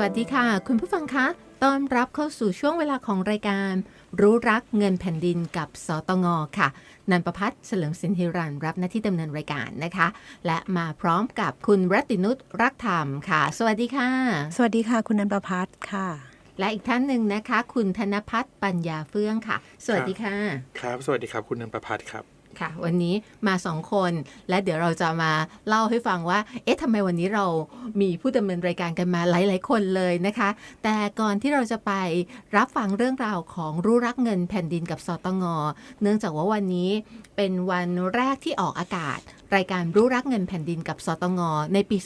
สวัสดีค่ะ คุณผู้ฟังคะต้อนรับเข้าสู่ช่วงเวลาของรายการ รู้รักเงินแผ่นดินกับสตงค่ะ นันประพัฒน์เฉลิมสินธิรันรับหน้าที่ดำเนินรายการนะคะ และมาพร้อมกับคุณรัตตินุชรักธรรมค่ะ สวัสดีค่ะ สวัสดีค่ะ คุณนันประพัฒน์ค่ะ และอีกท่านหนึ่งนะคะ คุณธนพัฒน์ปัญญาเฟื่องค่ะ สวัสดีค่ะ ครับ สวัสดีครับ คุณนันประพัฒน์ครับ ค่ะ วันนี้มาสองคน และเดี๋ยวเราจะมาเล่าให้ฟังว่า เอ๊ะทำไมวันนี้เรามีผู้ดำเนินรายการกันมาหลาย ๆ คนเลยนะคะ แต่ก่อนที่เราจะไปรับฟังเรื่องราวของรู้รักเงินแผ่นดินกับสตงเนื่องจากว่าวันนี้เป็นวันแรกที่ออกอากาศ รายการรู้รักเงินแผ่นดินกับสตงในปี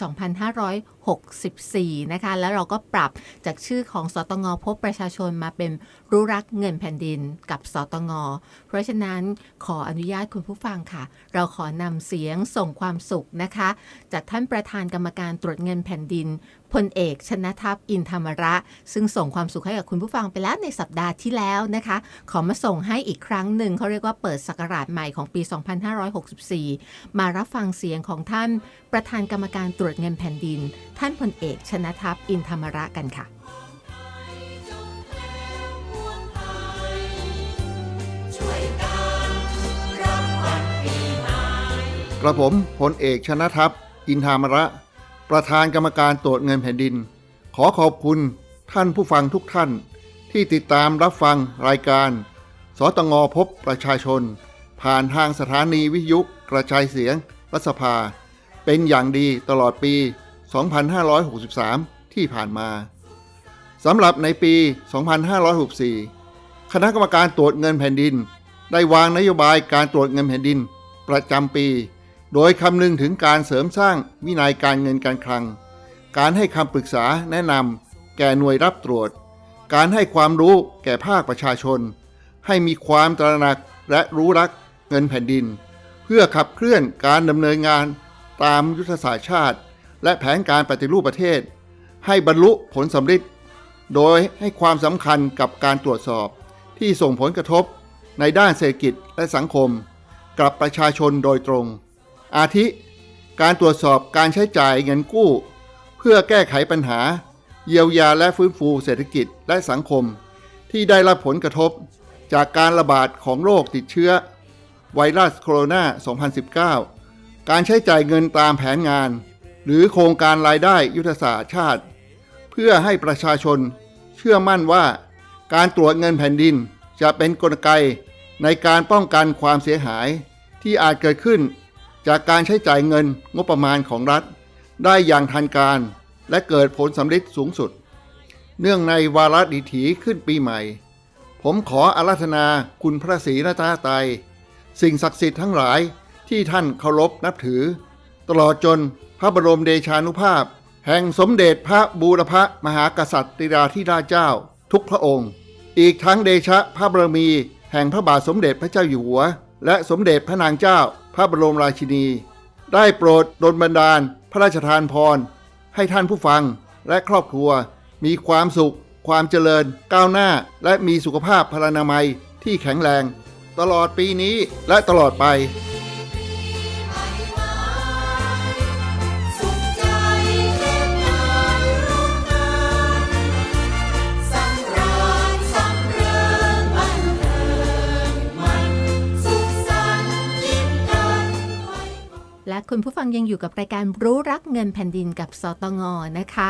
2564 นะคะ แล้วเราก็ปรับจากชื่อของสตงพบประชาชนมาเป็นรู้รักเงินแผ่นดินกับสตง เพราะฉะนั้นขออนุญาตคุณผู้ฟังค่ะ เราขอนำเสียงส่งความสุขนะคะ จากท่านประธานกรรมการตรวจเงินแผ่นดิน พลเอกชนะทัพอินธรรมระ ซึ่งส่งความสุขให้กับคุณผู้ฟังไปแล้วในสัปดาห์ที่แล้วนะคะ ขอมาส่งให้อีกครั้งหนึ่งเขาเรียกว่าเปิดศักราชใหม่ของปี 2564 มารับฟังเสียงของท่านประธานกรรมการตรวจเงินแผ่นดิน ท่านพลเอกชนะทัพอินธรรมระกันค่ะกระผมพลเอกชนะทัพอินทามระ ประธานกรรมการตรวจเงินแผ่นดิน ขอขอบคุณท่านผู้ฟังทุกท่าน ที่ติดตามรับฟังรายการ สตงพบประชาชน ผ่านทางสถานีวิทยุกระจายเสียงรัฐสภา เป็นอย่างดีตลอดปี 2563 ที่ผ่านมาสำหรับในปี 2564 คณะกรรมการตรวจเงินแผ่นดิน ได้วางนโยบายการตรวจเงินแผ่นดิน ประจำปี โดยคำนึงถึงการเสริมสร้างวินัยการเงินการคลัง การให้คำปรึกษาแนะนำแก่หน่วยรับตรวจ การให้ความรู้แก่ภาคประชาชน ให้มีความตระหนักและรู้รักเงินแผ่นดิน เพื่อขับเคลื่อนการดำเนินงานตามยุทธศาสตร์ชาติ และแผนการปฏิรูปประเทศ ให้บรรลุผลสำเร็จโดยให้ความสำคัญกับการตรวจสอบที่ส่งผลกระทบในด้านเศรษฐกิจและสังคม กับประชาชนโดยตรง อาทิ การตรวจสอบการใช้จ่ายเงินกู้ เพื่อแก้ไขปัญหา เยียวยาและฟื้นฟูเศรษฐกิจและสังคม ที่ได้รับผลกระทบจากการระบาดของโรคติดเชื้อ ไวรัสโคโรนา 2019 การใช้จ่ายเงินตามแผนงาน หรือโครงการรายได้ยุทธศาสตร์ชาติ เพื่อให้ประชาชนเชื่อมั่นว่าการตรวจเงินแผ่นดินจะเป็นกลไกในการป้องกันความเสียหายที่อาจเกิดขึ้น จากการใช้จ่ายเงินงบประมาณของรัฐ ได้อย่างทันการและเกิดผลสำเร็จสูงสุด เนื่องในวาระดิถีขึ้นปีใหม่ ผมขออาราธนาคุณพระศรีรัตนตรัยสิ่งศักดิ์สิทธิ์ทั้งหลายที่ท่านเคารพนับถือ ตลอดจนพระบรมเดชานุภาพ แห่งสมเด็จพระบูรพมหากษัตริยาธิราชเจ้า ทุกพระองค์ อีกทั้งเดชะพระบรมี แห่งพระบาทสมเด็จพระเจ้าอยู่หัว และสมเด็จพระนางเจ้า พระบรมราชินี ได้โปรดดลบันดาล พระราชทานพร ให้ท่านผู้ฟังและครอบครัว มีความสุข ความเจริญ ก้าวหน้า และมีสุขภาพพลานามัยที่แข็งแรง ตลอดปีนี้และตลอดไป คุณผู้ฟังยังอยู่กับรายการรู้รักเงินแผ่นดินกับสตงนะคะ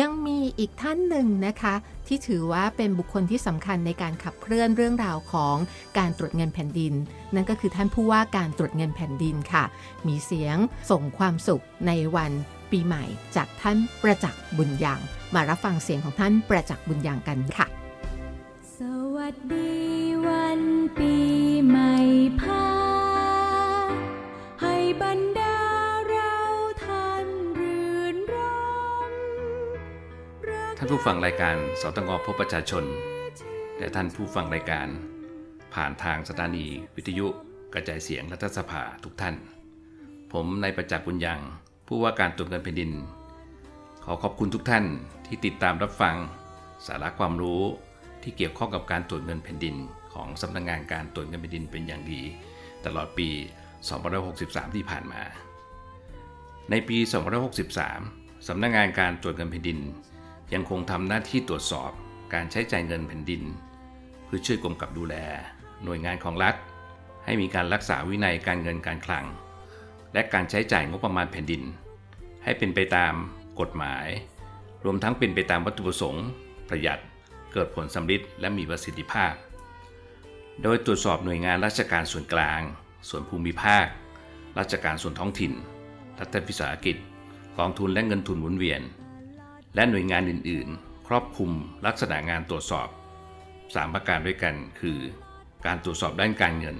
ยังมีอีกท่านหนึ่งนะคะ ที่ถือว่าเป็นบุคคลที่สำคัญในการขับเคลื่อนเรื่องราวของการตรวจเงินแผ่นดิน นั่นก็คือท่านผู้ว่าการตรวจเงินแผ่นดินค่ะ มีเสียงส่งความสุขในวันปีใหม่ จากท่านประจักษ์บุญยังมารับฟังเสียงของท่านประจักษ์บุญยังกันค่ะ สวัสดีวันปีใหม่านผู้ฟังรายการสตงพบประชาชน และท่านผู้ฟังรายการ ผ่านทางสถานีวิทยุกระจายเสียงรัฐสภาทุกท่าน ผมนายประจักษ์บุญยังผู้ว่าการตรวจเงินแผ่นดิน ขอขอบคุณทุกท่านที่ติดตามรับฟัง สาระความรู้ที่เกี่ยวข้องกับการตรวจเงินแผ่นดิน ของสำนักงานการตรวจเงินแผ่นดินเป็นอย่างดี ตลอดปี 2563 ที่ผ่านมา ในปี 2563 สำนักงานการตรวจเงินแผ่นดิน ยังคงทำหน้าที่ตรวจสอบการใช้จ่ายเงินแผ่นดิน เพื่อช่วยกำกับดูแล หน่วยงานของรัฐ ให้มีการรักษาวินัยการเงินการคลัง และการใช้จ่ายงบประมาณแผ่นดิน ให้เป็นไปตามกฎหมาย รวมทั้งเป็นไปตามวัตถุประสงค์ ประหยัดเกิดผลสำฤทธิ์และมีประสิทธิภาพ โดยตรวจสอบหน่วยงานราชการส่วนกลาง ส่วนภูมิภาค ราชการส่วนท้องถิ่น รัฐวิสาหกิจ กองทุนและเงินทุนหมุนเวียน และหน่วยงานอื่น ๆ ครอบคลุมลักษณะงานตรวจสอบ 3 ประการด้วยกัน คือ การตรวจสอบด้านการเงิน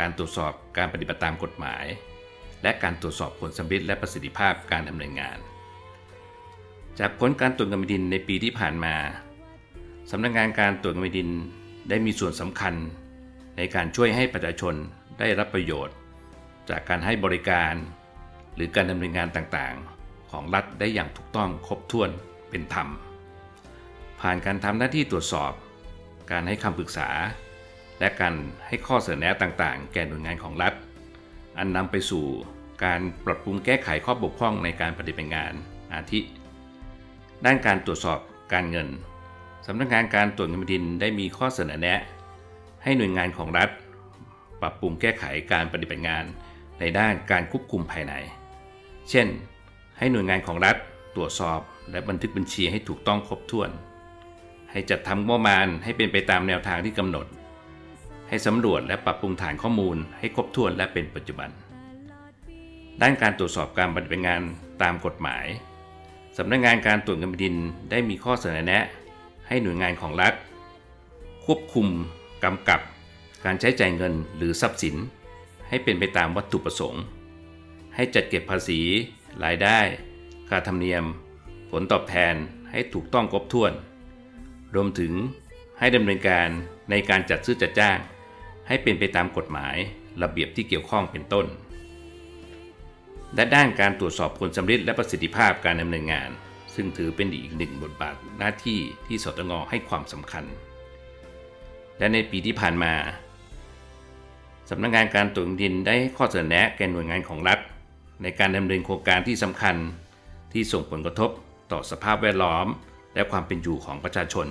การตรวจสอบการปฏิบัติตามกฎหมาย และการตรวจสอบผลสำฤทธิ์และประสิทธิภาพการดำเนินงาน จากผลการตรวจเงินดินในปีที่ผ่านมาสำนักงานการตรวจเงินแผ่นดินได้มีส่วนสำคัญ ในการช่วยให้ประชาชนได้รับประโยชน์ จากการให้บริการ หรือการดำเนินงานต่างๆ ของรัฐได้อย่างถูกต้องครบถ้วนเป็นธรรม ผ่านการทำหน้าที่ตรวจสอบ การให้คำปรึกษา และการให้ข้อเสนอแนะต่างๆ แก่หน่วยงานของรัฐ อันนำไปสู่การปรับปรุงแก้ไขข้อบกพร่องในการปฏิบัติงานอาทิ ด้านการตรวจสอบการเงินสำนักงานการตรวจเงินแผ่นดินได้มีข้อเสนอแนะ ให้หน่วยงานของรัฐ ปรับปรุงแก้ไขการปฏิบัติงานในด้านการควบคุมภายใน เช่น ให้หน่วยงานของรัฐตรวจสอบ และบันทึกบัญชีให้ถูกต้องครบถ้วน ให้จัดทำงบประมาณให้เป็นไปตามแนวทางที่กำหนด ให้สำรวจและปรับปรุงฐานข้อมูลให้ครบถ้วนและเป็นปัจจุบัน ด้านการตรวจสอบการปฏิบัติงานตามกฎหมายสำนักงานการตรวจเงินแผ่นดินได้มีข้อเสนอแนะ ให้หน่วยงานของรัฐ ควบคุมกำกับ การใช้จ่ายเงินหรือทรัพย์สิน ให้เป็นไปตามวัตถุประสงค์ ให้จัดเก็บภาษี รายได้ ค่าธรรมเนียม ผลตอบแทนให้ถูกต้องครบถ้วน รวมถึงให้ดำเนินการในการจัดซื้อจัดจ้าง ให้เป็นไปตามกฎหมาย ระเบียบที่เกี่ยวข้องเป็นต้น และด้านการตรวจสอบผลสำเร็จและประสิทธิภาพการดำเนินงาน ซึ่งถือเป็นอีกหนึ่งบทบาทหน้าที่ที่สตงให้ความสำคัญ และในปีที่ผ่านมาสำนักงานการตรวจดินได้ข้อเสนอแนะแก่หน่วยงานของรัฐ ในการดำเนินโครงการที่สำคัญที่ส่งผลกระทบต่อสภาพแวดล้อม และความเป็นอยู่ของประชาชน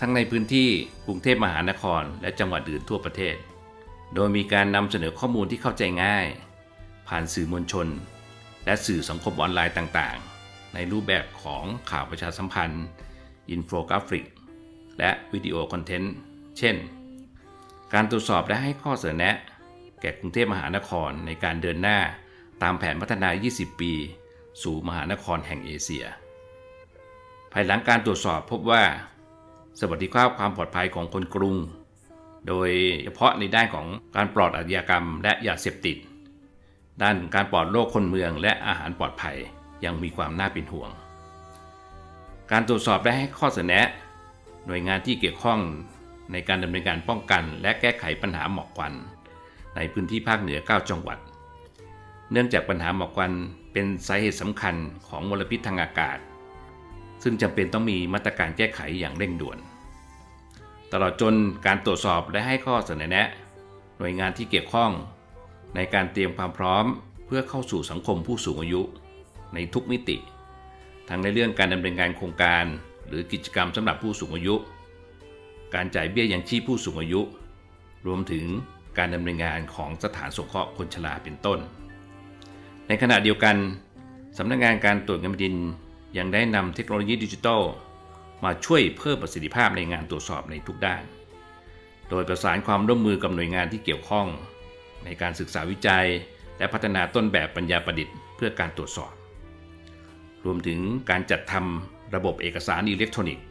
ทั้งในพื้นที่กรุงเทพมหานคร และจังหวัดอื่นทั่วประเทศ โดยมีการนำเสนอข้อมูลที่เข้าใจง่าย ผ่านสื่อมวลชน และสื่อสังคมออนไลน์ต่างๆ ในรูปแบบของข่าวประชาสัมพันธ์อินโฟกราฟิก และวิดีโอคอนเทนต์เช่น การตรวจสอบและให้ข้อเสนอแนะ แก่กรุงเทพมหานครในการเดินหน้า ตามแผนพัฒนา 20 ปี สู่มหานครแห่งเอเชีย ภายหลังการตรวจสอบพบว่า สวัสดิภาพความปลอดภัยของคนกรุง โดยเฉพาะในด้านของการปลอดอาชญากรรมและยาเสพติด ด้านการปลอดโรคคนเมืองและอาหารปลอดภัยยังมีความน่าเป็นห่วง การตรวจสอบและให้ข้อเสนอแนะหน่วยงานที่เกี่ยวข้องในการดำเนินการป้องกัน และแก้ไขปัญหาหมอกควัน ในพื้นที่ภาคเหนือ 9 จังหวัด เนื่องจากปัญหาหมอกควันเป็นสาเหตุสำคัญของมลพิษทางอากาศ ซึ่งจำเป็นต้องมีมาตรการแก้ไขอย่างเร่งด่วน ตลอดจนการตรวจสอบและให้ข้อเสนอแนะ หน่วยงานที่เกี่ยวข้อง ในการเตรียมความพร้อมเพื่อเข้าสู่สังคมผู้สูงอายุ ในทุกมิติ ทั้งในเรื่องการดำเนินงานโครงการ หรือกิจกรรมสำหรับผู้สูงอายุ การจ่ายเบี้ยยังชีพผู้สูงอายุ รวมถึงการดำเนินงานของสถานสงเคราะห์คนชราเป็นต้น ในขณะเดียวกันสำนักงานการตรวจเงินแผ่นดิน ยังได้นำเทคโนโลยีดิจิทัล มาช่วยเพิ่มประสิทธิภาพในงานตรวจสอบในทุกด้าน โดยประสานความร่วมมือกับหน่วยงานที่เกี่ยวข้อง ในการศึกษาวิจัย และพัฒนาต้นแบบปัญญาประดิษฐ์เพื่อการตรวจสอบ รวมถึงการจัดทำระบบเอกสารอิเล็กทรอนิกส์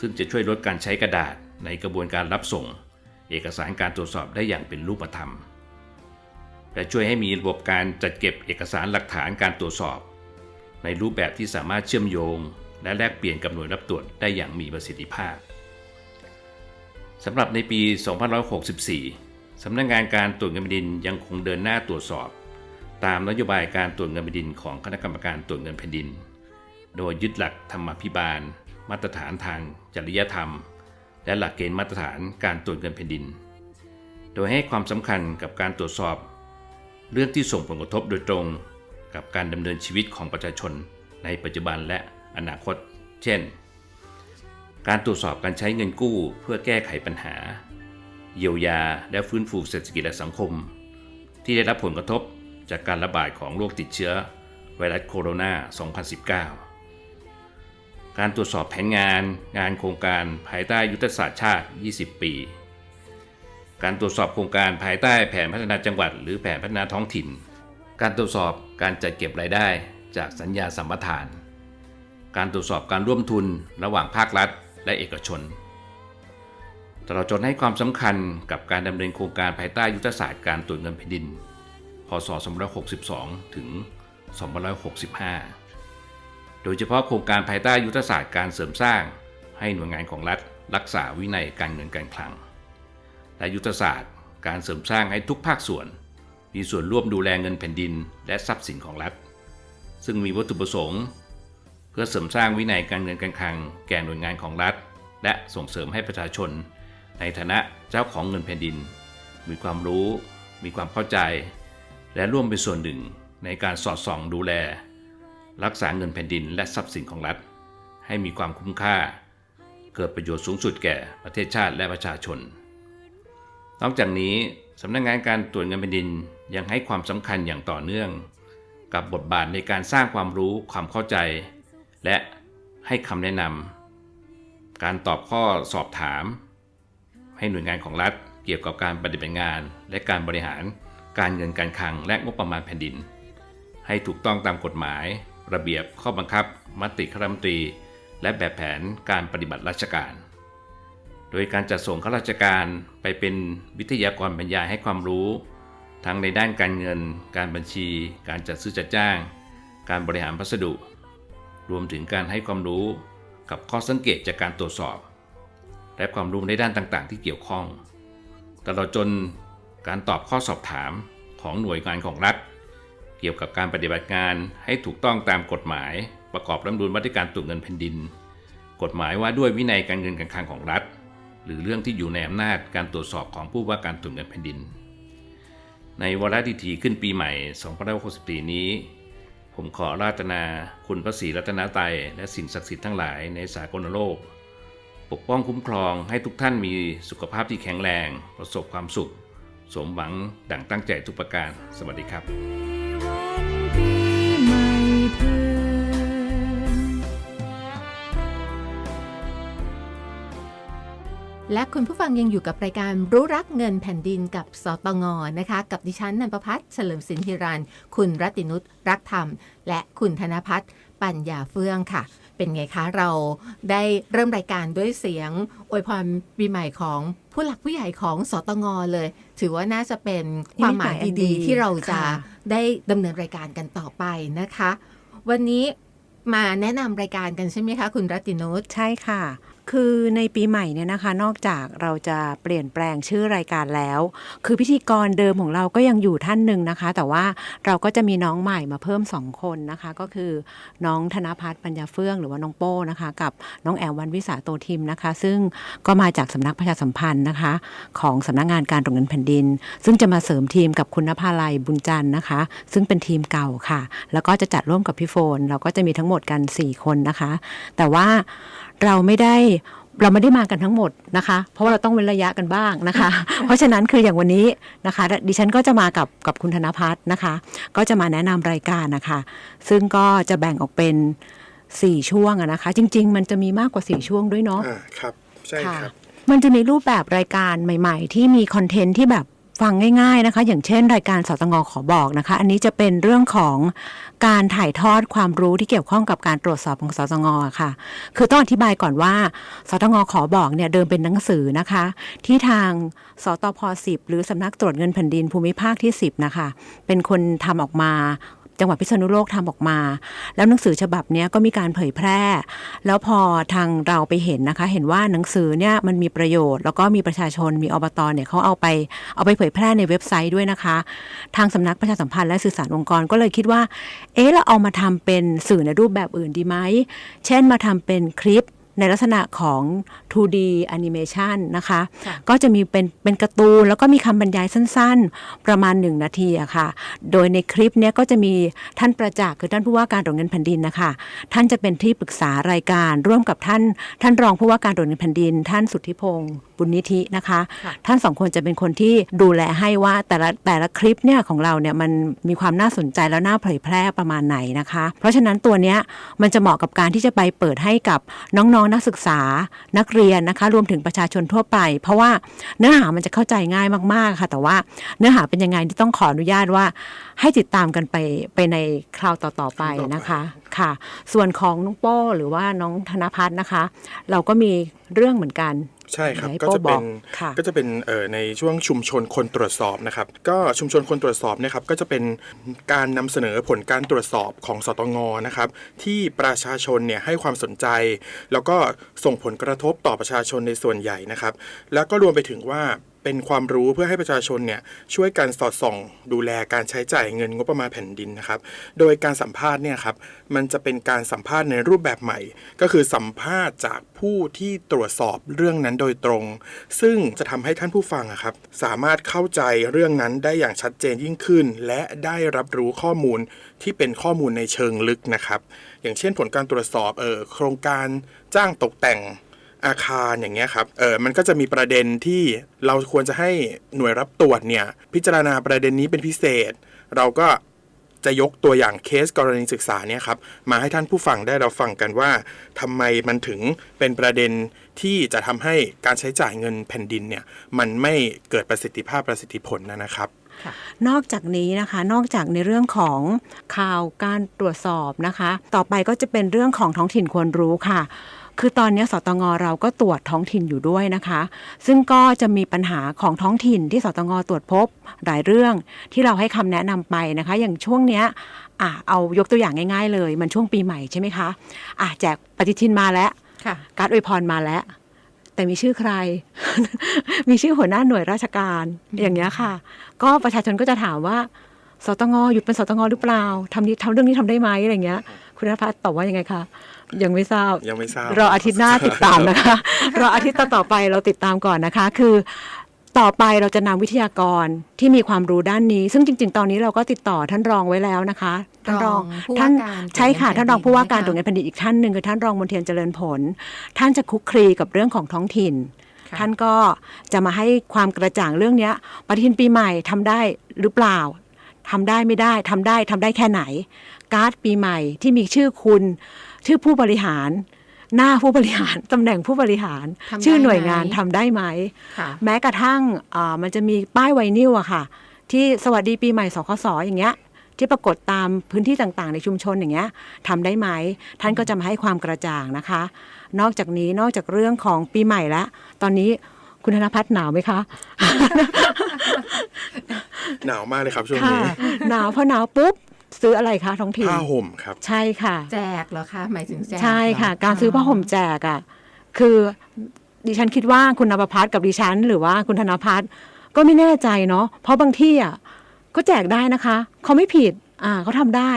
ซึ่งจะช่วยลดการใช้กระดาษในกระบวนการรับส่ง เอกสารการตรวจสอบได้อย่างเป็นรูปธรรม และช่วยให้มีระบบการจัดเก็บเอกสารหลักฐานการตรวจสอบ ในรูปแบบที่สามารถเชื่อมโยง และแลกเปลี่ยนกับหน่วยรับตรวจได้อย่างมีประสิทธิภาพสำหรับในปี 2564 สำนักงานการตรวจเงินแผ่นดินยังคงเดินหน้าตรวจสอบ ตามนโยบายการตรวจเงินแผ่นดินของคณะกรรมการตรวจเงินแผ่นดิน โดยยึดหลักธรรมาภิบาล มาตรฐานทางจริยธรรม และหลักเกณฑ์มาตรฐานการตรวจเงินแผ่นดิน โดยให้ความสำคัญกับการตรวจสอบ เรื่องที่ส่งผลกระทบโดยตรงกับการดำเนินชีวิตของประชาชนในปัจจุบันและอนาคต เช่น การตรวจสอบการใช้เงินกู้เพื่อแก้ไขปัญหา เยียวยาและฟื้นฟูเศรษฐกิจและสังคม ที่ได้รับผลกระทบจากการระบาดของโรคติดเชื้อ ไวรัสโคโรนา 2019 การตรวจสอบแผนงานงานโครงการภายใต้ยุทธศาสตร์ชาติ 20 ปี การตรวจสอบโครงการภายใต้แผนพัฒนาจังหวัด หรือแผนพัฒนาท้องถิ่น การตรวจสอบการจัดเก็บรายได้จากสัญญาสัมปทาน การตรวจสอบการร่วมทุนระหว่างภาครัฐ และเอกชนตลอดจนให้ความสำคัญกับการดำเนินโครงการภายใต้ยุทธศาสตร์การตรวจเงินแผ่นดิน พศ 2562 ถึง 2565 โดยเฉพาะโครงการภายใต้ยุทธศาสตร์การเสริมสร้าง ให้หน่วยงานของรัฐ รักษาวินัยการเงินการคลัง และยุทธศาสตร์ การเสริมสร้างให้ทุกภาคส่วน มีส่วนร่วมดูแลเงินแผ่นดิน และทรัพย์สินของรัฐ ซึ่งมีวัตถุประสงค์ เพื่อเสริมสร้างวินัยการเงินการคลัง แก่หน่วยงานของรัฐ และส่งเสริมให้ประชาชน ในฐานะเจ้าของเงินแผ่นดิน มีความรู้ มีความเข้าใจ และร่วมเป็นส่วนหนึ่งในการสอดส่องดูแล รักษาเงินแผ่นดิน และทรัพย์สินของรัฐ ให้มีความคุ้มค่า เกิดประโยชน์สูงสุดแก่ประเทศชาติและประชาชน นอกจากนี้สำนักงงานการตรวจเงินแผ่นดินยังให้ความสำคัญอย่างต่อเนื่อง กับบทบาทในการสร้างความรู้ความเข้าใจ และให้คำแนะนำการตอบข้อสอบถาม ให้หน่วยงานของรัฐเกี่ยวกับการปฏิบัติงาน และการบริหารการเงินการคลังและงบประมาณแผ่นดิน ให้ถูกต้องตามกฎหมาย ระเบียบข้อบังคับ มติคณะรัฐมนตรี และแบบแผนการปฏิบัติราชการ โดยการจัดส่งข้าราชการไปเป็นวิทยากรบรรยายให้ความรู้ ทั้งในด้านการเงิน การบัญชี การจัดซื้อจัดจ้าง การบริหารพัสดุ รวมถึงการให้ความรู้กับข้อสังเกตจากการตรวจสอบ และความรู้ในด้านต่างๆ ที่เกี่ยวข้อง ตลอดจนการตอบข้อสอบถามของหน่วยงานของรัฐ เกี่ยวกับการปฏิบัติงานให้ถูกต้องตามกฎหมาย ประกอบรัฐมนูญว่าด้วยการตรวจเงินแผ่นดิน กฎหมายว่าด้วยวินัยการเงินการคลังของรัฐ หรือเรื่องที่อยู่ในอำนาจการตรวจสอบของผู้ว่าการตรวจเงินแผ่นดิน ในวาระดิถีขึ้นปีใหม่2564นี้ ผมขอราตนาคุณพระศรีรัตนตรัยและสิ่งศักดิ์สิทธิ์ทั้งหลายในสากลโลก ปกป้องคุ้มครองให้ทุกท่านมีสุขภาพที่แข็งแรง ประสบความสุข สมหวังดั่งตั้งใจทุกประการ สวัสดีครับ และคุณผู้ฟังยังอยู่กับรายการรู้รักเงินแผ่นดินกับสตงนะคะ กับดิฉันนันประพัฒน์เฉลิมสินธิรันคุณรัตินุชรักธรรม และคุณธนพัฒน์ปัญญาเฟื่องค่ะ เป็นไงคะเราได้เริ่มรายการด้วยเสียงอวยพรปีใหม่ของผู้หลักผู้ใหญ่ของสตงเลย ถือว่าน่าจะเป็นความหมายดีๆ ที่เราจะค่ะได้ดำเนินรายการกันต่อไปนะคะ วันนี้มาแนะนำรายการกันใช่ไหมคะ คุณรัตินุชใช่ค่ะ คือในปีใหม่เนี่ยนะคะ นอกจากเราจะเปลี่ยนแปลงชื่อรายการแล้ว คือพิธีกรเดิมของเราก็ยังอยู่ท่านหนึ่งนะคะ แต่ว่าเราก็จะมีน้องใหม่มาเพิ่มสองคนนะคะ ก็คือน้องธนพัฒน์ปัญญาเฟื่องหรือว่าน้องโป้นะคะ กับน้องแอลวันวิสาโตทิมนะคะ ซึ่งก็มาจากสำนักประชาสัมพันธ์นะคะ ของสำนักงานการตรวจเงินแผ่นดิน ซึ่งจะมาเสริมทีมกับคุณนภาลัยบุญจันทร์นะคะ ซึ่งเป็นทีมเก่าค่ะ แล้วก็จะจัดร่วมกับพี่โฟน เราก็จะมีทั้งหมดกัน 4 คนนะคะ แต่ว่า เราไม่ได้เราไม่ได้มากันทั้งหมดนะคะ เพราะว่าเราต้องเว้นระยะกันบ้างนะคะ เพราะฉะนั้นคืออย่างวันนี้นะคะ ดิฉันก็จะมากับกับคุณธนพัฒน์นะคะ ก็จะมาแนะนำรายการนะคะ ซึ่งก็จะแบ่งออกเป็น 4 ช่วงอะนะคะ จริง ๆ มันจะมีมากกว่า 4 ช่วงด้วยเนาะอ่าครับ ใช่ค่ะครับ มันจะมีรูปแบบรายการใหม่ ๆ ที่มีคอนเทนต์ที่แบบ ฟังง่ายๆนะคะ อย่างเช่น รายการสตงขอบอกนะคะ อันนี้จะเป็นเรื่องของการถ่ายทอดความรู้ที่เกี่ยวข้องกับการตรวจสอบของสตงค่ะ คือต้องอธิบายก่อนว่า สตงขอบอกเนี่ยเดิมเป็นหนังสือนะคะ ที่ทางสตพ10 หรือสำนักตรวจเงินแผ่นดินภูมิภาคที่ 10 นะคะ เป็นคนทำออกมา จังหวัดพิษณุโลกทำออกมา แล้วหนังสือฉบับนี้ก็มีการเผยแพร่ แล้วพอทางเราไปเห็นนะคะ เห็นว่าหนังสือเนี่ยมันมีประโยชน์ แล้วก็มีประชาชนมีอบตเนี่ยเขาเอาไปเอาไปเผยแพร่ในเว็บไซต์ด้วยนะคะ ทางสำนักประชาสัมพันธ์และสื่อสารองค์กรก็เลยคิดว่า เอ๊ะเราเอามาทำเป็นสื่อในรูปแบบอื่นดีไหมเช่นมาทำเป็นคลิป ในลักษณะของ 2D animation นะคะค่ะก็จะมีเป็นเป็นการ์ตูนแล้วก็มีคำบรรยายสั้นๆ ประมาณ 1 นาทีอะค่ะ โดยในคลิปเนี้ยก็จะมีท่านประจักษ์คือท่านผู้ว่าการตรวจเงินแผ่นดินนะคะ ท่านจะเป็นที่ปรึกษารายการร่วมกับท่าน ท่านรองผู้ว่าการตรวจเงินแผ่นดิน ท่านสุทธิพงศ์บุญนิธินะคะค่ะท่านสองคนจะเป็นคนที่ดูแลให้ว่าแต่ละแต่ละคลิปเนี่ยของเราเนี่ยมันมีความน่าสนใจแล้วน่าเผยแพร่ประมาณไหนนะคะ เพราะฉะนั้นตัวเนี้ยมันจะเหมาะกับการที่จะไปเปิดให้กับน้องๆนักศึกษานักเรียนนะคะ รวมถึงประชาชนทั่วไป เพราะว่าเนื้อหามันจะเข้าใจง่ายมากๆค่ะ แต่ว่าเนื้อหาเป็นยังไงที่ต้องขออนุญาตว่า ให้ติดตามกันไปไปในคราวต่อๆไปนะคะค่ะ ส่วนของน้องโป้หรือว่าน้องธนพัฒน์นะคะ เราก็มี เรื่องเหมือนกัน ใช่ครับไหนก็โป้จะเป็นบอกค่ะก็จะเป็นเอ่อในช่วงชุมชนคนตรวจสอบนะครับ ก็ชุมชนคนตรวจสอบเนะครับก็จะเป็นการนำเสนอผลการตรวจสอบของสตงนะครับที่ประชาชนเนี่ยให้ความสนใจ แล้วก็ส่งผลกระทบต่อประชาชนในส่วนใหญ่นะครับ แล้วก็รวมไปถึงว่า เป็นความรู้เพื่อให้ประชาชนเนี่ยช่วยกันสอดส่อง ดูแลการใช้จ่ายเงินงบประมาณแผ่นดินนะครับ โดยการสัมภาษณ์เนี่ยครับมันจะเป็นการสัมภาษณ์ในรูปแบบใหม่ ก็คือสัมภาษณ์จากผู้ที่ตรวจสอบเรื่องนั้นโดยตรง ซึ่งจะทำให้ท่านผู้ฟังครับสามารถเข้าใจเรื่องนั้นได้อย่างชัดเจนยิ่งขึ้น และได้รับรู้ข้อมูลที่เป็นข้อมูลในเชิงลึกนะครับ อย่างเช่นผลการตรวจสอบเออโครงการจ้างตกแต่ง อาคารอย่างเงี้ยครับ เออมันก็จะมีประเด็นที่เราควรจะให้หน่วยรับตรวจเนี่ย พิจารณาประเด็นนี้เป็นพิเศษ เราก็จะยกตัวอย่างเคสกรณีศึกษาเนี่ยครับ มาให้ท่านผู้ฟังได้เราฟังกันว่าทำไมมันถึงเป็นประเด็นที่จะทำให้การใช้จ่ายเงินแผ่นดินเนี่ย มันไม่เกิดประสิทธิภาพประสิทธิผลนะนะครับนอกจากนี้นะคะนอกจากในเรื่องของข่าวการตรวจสอบนะคะ ต่อไปก็จะเป็นเรื่องของท้องถิ่นควรรู้ค่ะ คือตอนนี้สตงเราก็ตรวจท้องถิ่นอยู่ด้วยนะคะ ซึ่งก็จะมีปัญหาของท้องถิ่นที่สตงตรวจพบหลายเรื่องที่เราให้คำแนะนำไปนะคะ อย่างช่วงเนี้ยอะเอายกตัวอย่างง่าย ๆ เลย มันช่วงปีใหม่ใช่ไหมคะอะแจกปฏิทินมาแล้วค่ะการ์ดอวยพรมาแล้ว แต่มีชื่อใคร มีชื่อหัวหน้าหน่วยราชการอย่างเงี้ยค่ะ ก็ประชาชนก็จะถามว่าสตงหยุดเป็นสตงหรือเปล่าทำนี้ทำเรื่องนี้ทำได้ไหมอะไรเงี้ย คุณนภัสตอบว่ายังไงคะ ยังไม่ทราบ ยังไม่ทราบ รออาทิตย์หน้าติดตามนะคะ รออาทิตย์ต่อๆไปเราติดตามก่อนนะคะ คือ ต่อไปเราจะนำวิทยากรที่มีความรู้ด้านนี้ ซึ่งจริง ๆ ตอนนี้เราก็ติดต่อท่านรองไว้แล้วนะคะ ท่านรองรองผู้ว่าท่านการใช่ค่ะตรวจเงินท่านรองผู้ว่าการแผ่นดินตรวจเงินแผ่นดินอีกท่านหนึ่งคือท่านรองมนเทียนเจริญผล ท่านจะคลุกคลีกับเรื่องของท้องถิ่นค่ะท่านก็จะมาให้ความกระจ่างเรื่องเนี้ยปฏิทินปีใหม่ทำได้หรือเปล่าทำได้ไม่ได้ทำได้ทำได้แค่ไหน การ์ดปีใหม่ที่มีชื่อคุณ ชื่อผู้บริหาร หน้าผู้บริหารตำแหน่งผู้บริหารทำได้ชื่อหน่วยงานไหมทำได้ไหมค่ะแม้กระทั่งอ่ามันจะมีป้ายไวนิลอะค่ะ ที่สวัสดีปีใหม่สคสอย่างเงี้ยที่ปรากฏตามพื้นที่ต่างๆ ในชุมชนอย่างเงี้ยทำได้ไหม ท่านก็จะมาให้ความกระจ่างนะคะ นอกจากนี้นอกจากเรื่องของปีใหม่แล้ว ตอนนี้คุณธนพัฒน์หนาวไหมคะ หนาวมากเลยครับช่วงค่ะนี้ หนาวพอหนาวปุ๊บ ซื้ออะไรคะท้องถิ่นผ้าห่มครับ ใช่ค่ะ แจกเหรอคะหมายถึงแจกใช่ค่ะเหการซื้อผ้าห่มแจกอะคือดิฉันคิดว่าคุณนภพัฒน์กับดิฉัน หรือว่าคุณธนพัฒน์ก็ไม่แน่ใจเนาะเพราะบางที่อะก็แจกได้นะคะเขาไม่ผิด อ่าเขาทำได้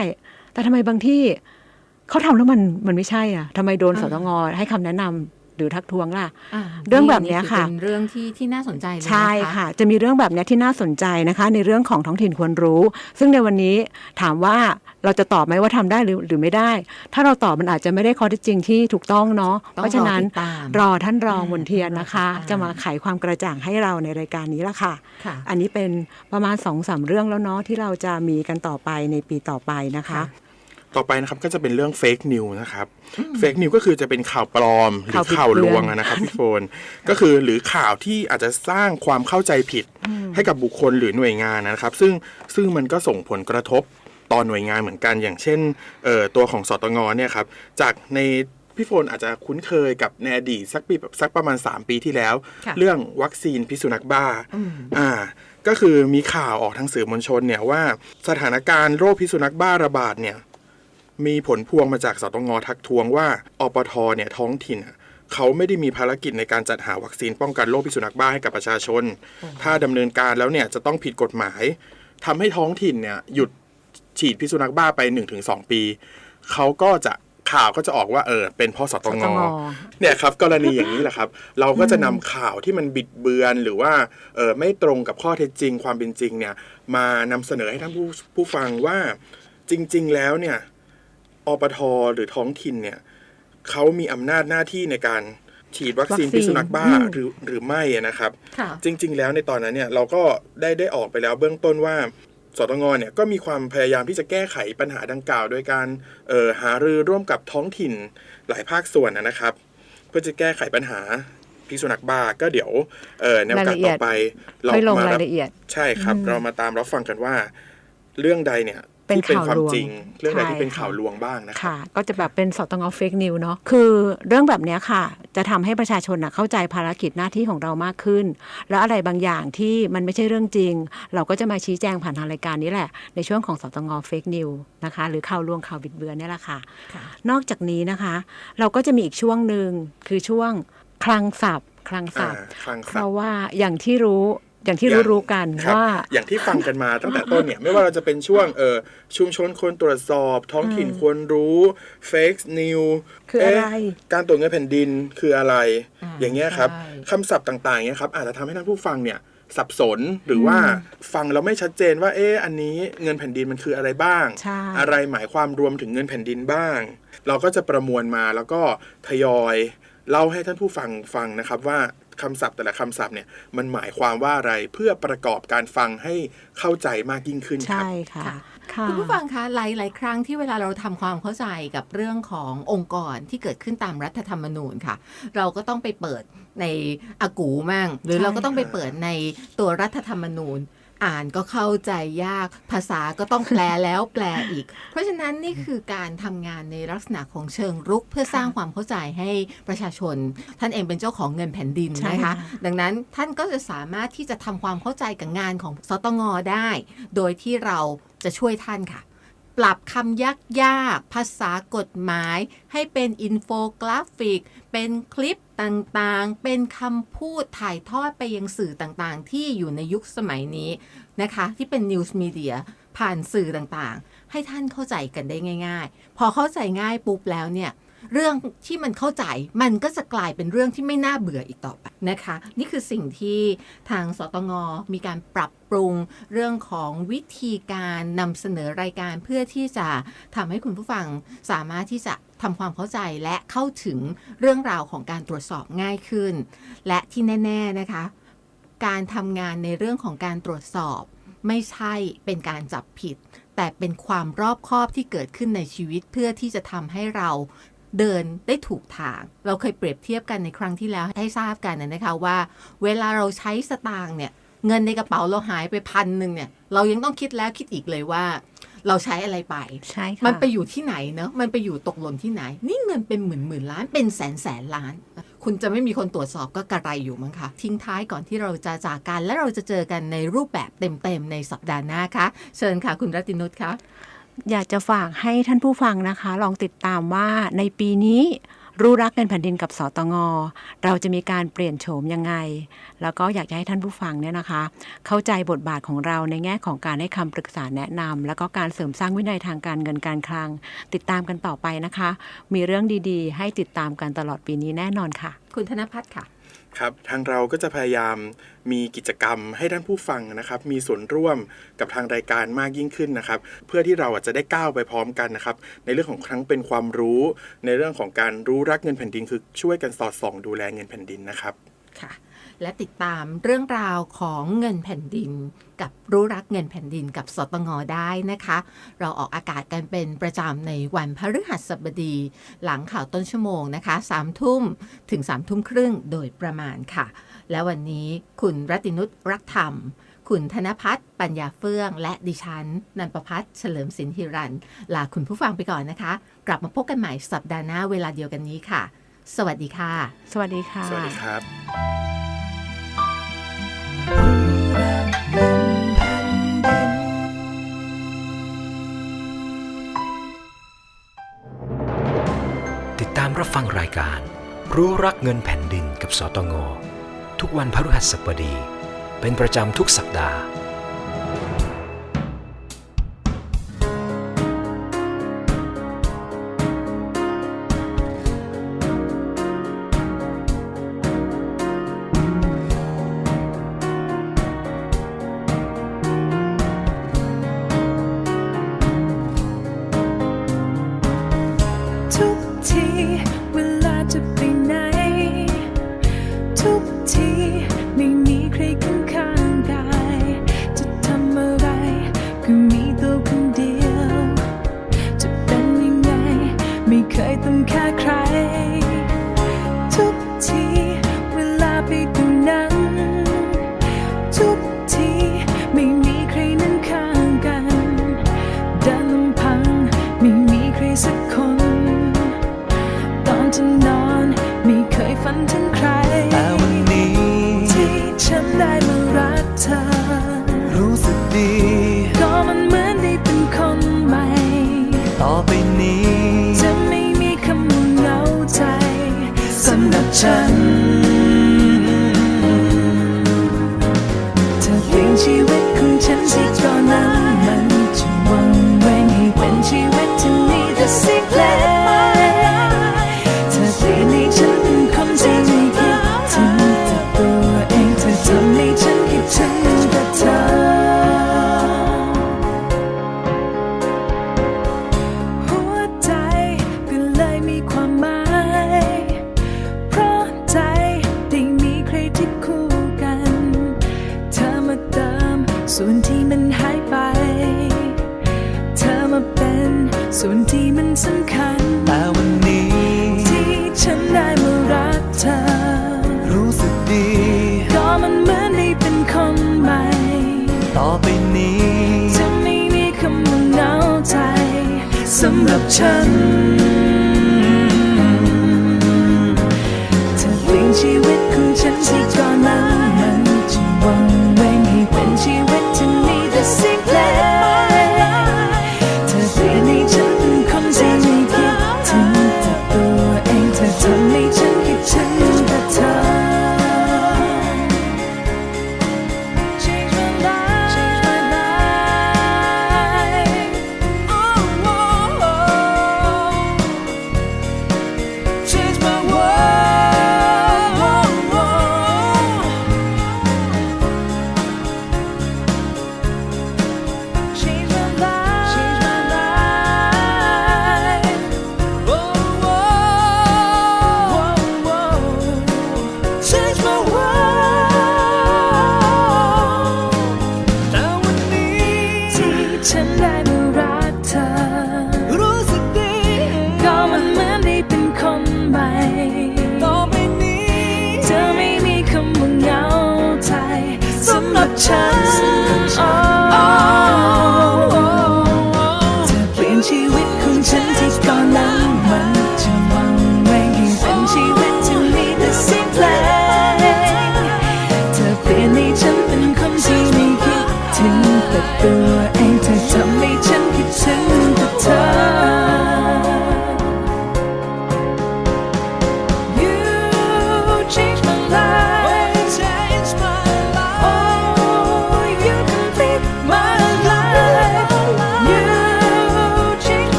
แต่ทำไมบางที่เขาทำแล้วมันมันไม่ใช่อะทำไมโดนสตงให้คำแนะนำห รือทักท้วงล่ะาเรื่องแบบเนี้ยค่ะเป็นเรื่องที่ที่น่าสนใจเลยนใช่ค่ะ จะมีเรื่องแบบเนี้ยที่น่าสนใจนะคะ ในเรื่องของท้องถิ่นควรรู้ ซึ่งในวันนี้ถามว่าเราจะตอบไหมว่าทำได้หรือหรือไม่ได้ ถ้าเราตอบมันอาจจะไม่ได้ข้อเท็จจริงที่ถูกต้องเนาะต้องเพราะฉะนั้นรอติดตามรอท่านรองอืมมนเทียนนะคะรอติดตามจะมาไขความกระจ่างให้เราในรายการนี้ละค่ะค่ะอันนี้เป็นประมาณสองสามเรื่องแล้วเนาะที่เราจะมีกันต่อไปในปีต่อไปนะคะค่ะ ต่อไปนะครับก็จะเป็นเรื่องเฟกนิวนะครับเฟกนิวก็คือจะเป็นข่าวปลอมหรือข่าวบิดข่าวลวงเบือนอะนะครับพี่โฟนก็คือหรือข่าวที่อาจจะสร้างความเข้าใจผิดให้กับบุคคลหรือหน่วยงานนะครับ ซึ่งซึ่งมันก็ส่งผลกระทบต่อหน่วยงานเหมือนกัน อย่างเช่นเอ่อตัวของสตงเนี่ยครับจากในพี่โฟนอาจจะคุ้นเคยกับในอดีตสักปีสักประมาณ 3 ปีที่แล้วค่ะเรื่องวัคซีนพิษสุนัขบ้าอืมอ่าก็คือมีข่าวออกทางสื่อมวลชนเนี่ยว่าสถานการณ์โรคพิษสุนัขบ้าระบาดเนี่ย มีผลพวงมาจากสตงทักท้วงว่าอปทเนี่ยท้องถิ่นอะเขาไม่ได้มีภารกิจในการจัดหาวัคซีนป้องกันโรคพิษสุนัขบ้าให้กับประชาชน ถ้าดำเนินการแล้วเนี่ยจะต้องผิดกฎหมายทำให้ท้องถิ่นเนี่ยหยุดฉีดพิษสุนัขบ้าไป 1-2 ปี เขาก็จะข่าวก็จะออกว่าเออเป็นเพราะสตสงตงเนี่ยครับกรณีอย่างนี้แหละครับ เราก็จะนำข่าวที่มันบิดเบือนหรือว่าเออไม่ตรงกับข้อเท็จจริงความเป็นจริงเนี่ยมานำเสนอให้ท่านผู้ผู้ฟังว่าจริง ๆ แล้วเนี่ย อปทหรือท้องถิ่นเนี่ยเขามีอำนาจหน้าที่ในการฉีดวัคซีนวัคซีนพิษสุนัขบ้าอืมหรือหรือไม่อะนะครับค่ะจริง ๆ แล้วในตอนนั้นเนี่ยเราก็ได้ได้ออกไปแล้วเบื้องต้นว่าสตงเนี่ยก็มีความพยายามที่จะแก้ไขปัญหาดังกล่าว โดยการเอ่อหารือร่วมกับท้องถิ่นหลายภาคส่วนนะนะครับ เพื่อจะแก้ไขปัญหาพิษสุนัขบ้าก็เดี๋ยวเอ่อในโอกาสต่อไปค่อยลงมรายรับละเอียดใช่ครับ เรามาตามรับฟังกันว่า เรื่องใดเนี่ย เป็นที่เป็นข่าวความลวงจริง เรื่องใดใช่ที่เป็นค่ะข่าวลวงบ้างนะครับค่ะก็จะแบบเป็นสตงเฟกนิวเนาะคือเรื่องแบบเนี้ยค่ะ จะทำให้ประชาชนนะเข้าใจภารกิจหน้าที่ของเรามากขึ้น แล้วอะไรบางอย่างที่มันไม่ใช่เรื่องจริง เราก็จะมาชี้แจงผ่านทางรายการนี้แหละ ในช่วงของสตงเฟกนิวนะคะหรือข่าวลวงข่าวบิดเบือนเนี่ยแหละค่ะค่ะ นอกจากนี้นะคะ เราก็จะมีอีกช่วงหนึ่งคือช่วงคลังศัพท์คลังศัพท์อ่าคลังศัพท์เพราะว่าอย่างที่รู้ อย่างที่รู้รู้ๆกันครับว่า อย่างที่ฟังกันมาตั้งแต่ต้นเนี่ย ไม่ว่าเราจะเป็นช่วงเออชุมชนควรตรวจสอบ ท้องถิ่นควรรู้เฟกนิวคืออะไรการตรวจเงินแผ่นดินคืออะไรอ่าอย่างเงี้ยครับใช่คำศัพท์ต่างๆเนี่ยครับอาจจะทำให้ท่านผู้ฟังเนี่ยสับสนหรือว่าฟังแล้วไม่ชัดเจนว่าเอ๊ะอันนี้เงินแผ่นดินมันคืออะไรบ้างใช่อะไรหมายความรวมถึงเงินแผ่นดินบ้าง เราก็จะประมวลมาแล้วก็ทยอยเล่าให้ท่านผู้ฟังฟังนะครับว่า คำศัพท์แต่ละคำศัพท์เนี่ยมันหมายความว่าอะไรเพื่อประกอบการฟังให้เข้าใจมากยิ่งขึ้นครับใช่ค่ะค่ะค่ะคุณผู้ฟังคะหลายหลายๆครั้งที่เวลาเราทำความเข้าใจกับเรื่องขององค์กรที่เกิดขึ้นตามรัฐธรรมนูญค่ะ เราก็ต้องไปเปิดในอากูมั่งหรือใช่เราก็ต้องไปเปิดในตัวรัฐธรรมนูญ อ่านก็เข้าใจยาก ภาษาก็ต้องแปลแล้วแปลอีก เพราะฉะนั้นนี่คือการทำงานในลักษณะของเชิงรุก เพื่อสร้างความเข้าใจให้ประชาชน ท่านเองเป็นเจ้าของเงินแผ่นดินใช่นะคะค่ะดังนั้นท่านก็จะสามารถที่จะทำความเข้าใจกับงานของสตงได้ โดยที่เราจะช่วยท่านค่ะ ปรับคำยากยากๆ ภาษากฎหมาย ให้เป็นอินโฟกราฟิก เป็นคลิปต่างๆ เป็นคำพูดถ่ายทอดไปยังสื่อต่างๆ ที่อยู่ในยุคสมัยนี้นะคะ ที่เป็นนิวส์มีเดียผ่านสื่อต่างๆ ให้ท่านเข้าใจกันได้ง่าย ๆ พอเข้าใจง่ายปุ๊บแล้วเนี่ย เรื่องที่มันเข้าใจมันก็จะกลายเป็นเรื่องที่ไม่น่าเบื่ออีกต่อไปนะคะ นี่คือสิ่งที่ทางสตงมีการปรับปรุงเรื่องของวิธีการนำเสนอรายการเพื่อที่จะทำให้คุณผู้ฟังสามารถที่จะทำความเข้าใจและเข้าถึงเรื่องราวของการตรวจสอบง่ายขึ้น และที่แน่ ๆนะคะ การทำงานในเรื่องของการตรวจสอบ ไม่ใช่เป็นการจับผิด แต่เป็นความรอบคอบที่เกิดขึ้นในชีวิตเพื่อที่จะทำให้เรา เดินได้ถูกทาง เราเคยเปรียบเทียบกันในครั้งที่แล้วให้ทราบกันนะคะว่า เวลาเราใช้สตางค์เนี่ยเงินในกระเป๋าเราหายไปพันหนึ่งเนี่ยเรายังต้องคิดแล้วคิดอีกเลยว่า เราใช้อะไรไปใช่ค่ะมันไปอยู่ที่ไหนเนอะมันไปอยู่ตกหล่นที่ไหน นี่เงินเป็นหมื่นหมื่นล้านเป็นแสนแสนล้าน คุณจะไม่มีคนตรวจสอบก็กระไรอยู่มั้งคะทิ้งท้ายก่อนที่เราจะจากกัน และเราจะเจอกันในรูปแบบเต็มๆในสัปดาห์หน้าคะเชิญค่ะคุณรัตินุชคะ อยากจะฝากให้ท่านผู้ฟังนะคะ ลองติดตามว่าในปีนี้รู้รักเงินแผ่นดินกับสตงเราจะมีการเปลี่ยนโฉมยังไง แล้วก็อยากจะให้ท่านผู้ฟังเนี่ยนะคะ เข้าใจบทบาทของเราในแง่ของการให้คำปรึกษาแนะนำแล้วก็การเสริมสร้างวินัยทางการเงินการคลัง ติดตามกันต่อไปนะคะ มีเรื่องดีๆ ให้ติดตามกันตลอดปีนี้แน่นอนค่ะ คุณธนพัฒน์ค่ะ ครับทางเราก็จะพยายามมีกิจกรรมให้ท่านผู้ฟังนะครับ มีส่วนร่วมกับทางรายการมากยิ่งขึ้นนะครับ เพื่อที่เราจะได้ก้าวไปพร้อมกันนะครับ ในเรื่องของครั้งเป็นความรู้ ในเรื่องของการรู้รักเงินแผ่นดินคือช่วยกันสอดส่องดูแลเงินแผ่นดินนะครับค่ะ และติดตามเรื่องราวของเงินแผ่นดิน กับรู้รักเงินแผ่นดินกับสตงได้นะคะ เราออกอากาศกันเป็นประจำในวันพฤหัสบดี หลังข่าวต้นชั่วโมงนะคะสามทุ่มถึงสามทุ่มครึ่งโดยประมาณค่ะ และวันนี้คุณรัตินุชรักธรรมคุณธนพัฒน์ปัญญาเฟื่อง และดิฉัน นันประพัฒน์เฉลิมสินธิรัน ลาคุณผู้ฟังไปก่อนนะคะ กลับมาพบกันใหม่สัปดาห์หน้าเวลาเดียวกันนี้ค่ะ สวัสดีค่ะ สวัสดีค่ะ สวัสดีครับับฟังรายการ รู้รักเงินแผ่นดินกับสตง ทุกวันพฤหัสบดี เป็นประจำทุกสัปดาห์